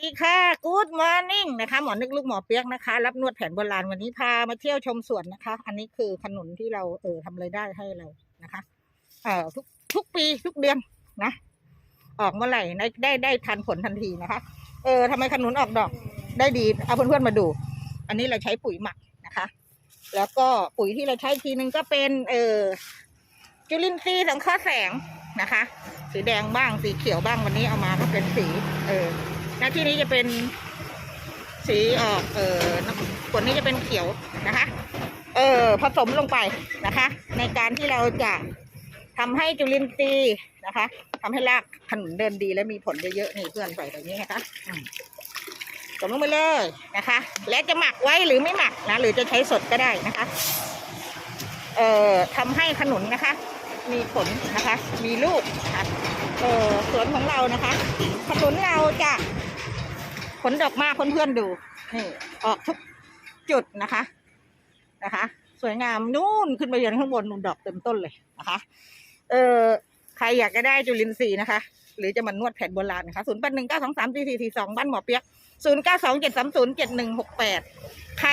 สวัสดีค่ะ Good Morning นะคะ หมอนึกลูกหมอเปียกนะคะ รับนวดแผนโบราณวันนี้พามาเที่ยวชมสวนนะคะ อันนี้คือขนุนที่เราเออทำรายได้ให้เรานะคะ เอ่อทุกทุกปีทุกเดือนนะ ออกเมื่อไหร่ได้ได้ได้ทันผลทันทีนะคะ เออทำไมขนุนออกดอก ได้ดีเอาเพื่อนๆมาดู อันนี้เราใช้ปุ๋ยหมักนะคะ แล้วก็ปุ๋ยที่เราใช้ทีนึงก็เป็น เออจุลินทรีย์สังเคราะห์แสงนะคะ สีแดงบ้างสีเขียวบ้างวันนี้เอามาก็เป็นสี เออ หน้าที่นี้จะเป็นสีออกเออน้ำส่วนนี้จะเป็นเขียวนะคะ เออผสมลงไปนะคะ ในการที่เราจะทำให้จุลินทรีย์นะคะทำให้รากขนุนเดินดีและมีผลเยอะๆนี่เพื่อนใส่แบบนี้นะคะอืมผสมลงไปเลยนะคะ และจะหมักไว้หรือไม่หมักนะหรือจะใช้สดก็ได้นะคะ เอ่อทำให้ขนุนนะคะ มีผลนะคะ มีลูกนะคะเออสวนของเรานะคะ ขนุนเราจะ ผลดอกมากเพื่อนๆดูนี่ออกทุกจุดนะคะนะคะ สวยงามนู่นขึ้นไปยันข้างบนนู่นดอกเต็มต้นเลยนะคะ เออใครอยากจะได้จุลินทรีย์นะคะ หรือจะมานวดแผนโบราณนะคะศูนย์แปดหนึ่งเก้าสองสามสี่สี่สี่สองบ้านหมอเปียกศูนย์เก้าสองเจ็ดสามศูนย์เจ็ดหนึ่งหกแปดใคร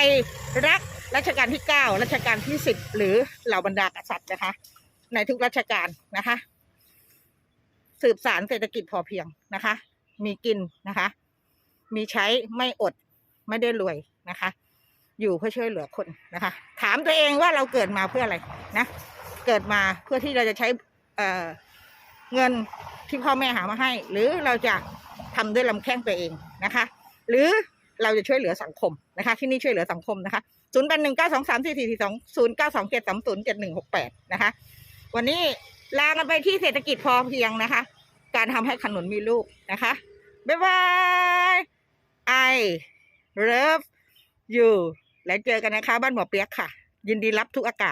รักรัชกาลที่เก้ารัชกาลที่สิบหรือเหล่าบรรดากษัตริย์นะคะ ในทุกรัชกาลนะคะ สืบสารเศรษฐกิจพอเพียงนะคะ มีกินนะคะ มีใช้ไม่อดไม่ได้รวยนะคะ อยู่เพื่อช่วยเหลือคนนะคะ ถามตัวเองว่าเราเกิดมาเพื่ออะไรนะ เกิดมาเพื่อที่เราจะใช้เออเงินที่พ่อแม่หามาให้ หรือเราจะทำด้วยลำแข้งตัวเองนะคะ หรือเราจะช่วยเหลือสังคมนะคะ ที่นี่ช่วยเหลือสังคมนะคะศูนย์แปดหนึ่งเก้าสองสามสี่สี่สี่สองศูนย์เก้าสองเจ็ดสามศูนย์เจ็ดหนึ่งหกแปดนะคะ วันนี้ลากันไปที่เศรษฐกิจพอเพียงนะคะ การทำให้ขนุนมีลูกนะคะบ๊ายบาย I love you แล้วเจอกันนะคะ บ้านหมอเปียกค่ะ ยินดีรับทุกอากาศ